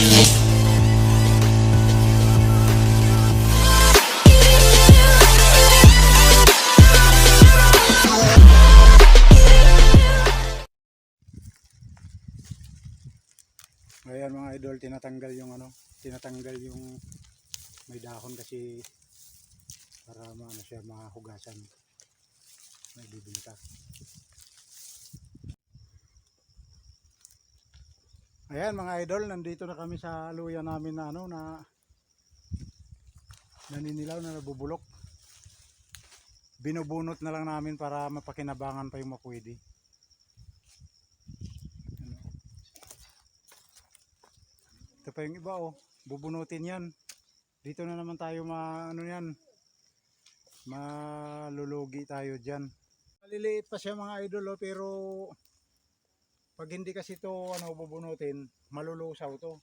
Ayan mga idol, tinatanggal yung ano, tinatanggal yung may dahon kasi para maano siya mahugasan. May bibinta. Ayan mga idol, nandito na kami sa luya namin na ano na naninilaw na nabubulok. Binubunot na lang namin para mapakinabangan pa yung mapwede. Ito pa yung iba oh. Bubunutin yan. Dito na naman tayo ma ano yan. Malulugi tayo diyan. Maliliit pa siya mga idol oh, pero pag hindi kasi to ano bubunutin, malulusaw to.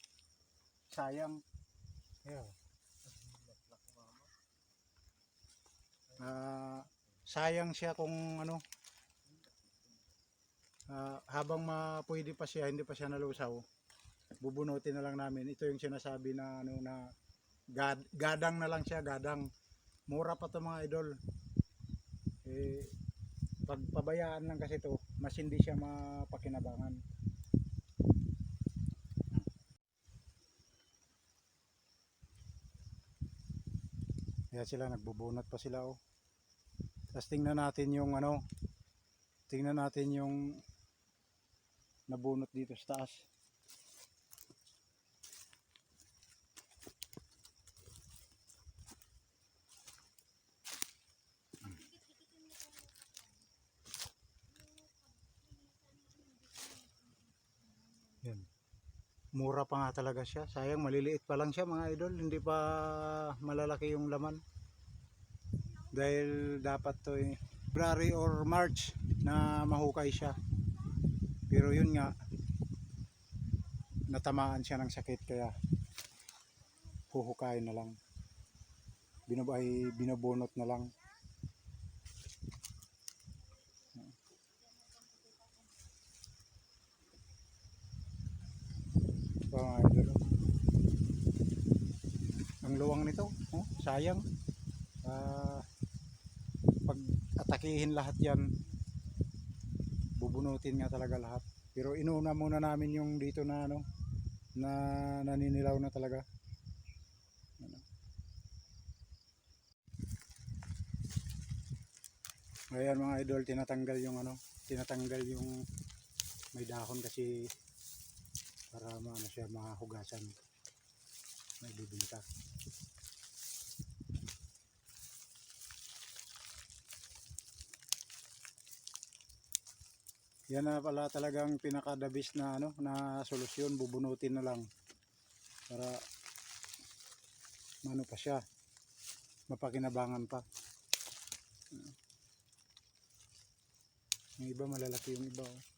Sayang. Ayan. Ah, sayang siya kung ano ah, habang ma pa siya, hindi pa siya nalusaw bubunutin na lang namin. Ito yung sinasabi na ano na gad, gadang na lang siya, gadang. Mura pa to mga idol. Pag pabayaan lang kasi to, mas hindi siya mapakinabangan. Kaya sila nagbubunot pa sila oh. Tapos tingnan natin yung ano, tingnan natin yung nabunot dito sa taas. Yan. Mura pa nga talaga siya. Sayang maliliit pa lang siya mga idol. Hindi pa malalaki yung laman. Dahil dapat to eh, February or March na mahukay siya. Pero yun nga, natamaan siya ng sakit kaya huhukayin na lang. Binub ay binubunot na lang. Ito mga idol. oh. Ang luwang nito, oh, sayang. Ah, pag atakihin lahat yan, bubunutin nga talaga lahat. Pero inuna muna namin yung dito na ano, na naninilaw na talaga. Ano. Ayan mga idol, tinatanggal yung ano, tinatanggal yung may dahon kasi para maano siya mahugasan. May bibinta. Yan na pala talagang pinakadabis na ano na solusyon, bubunutin na lang para ano pa siya mapakinabangan pa. Yung iba malalaki yung iba. Oh.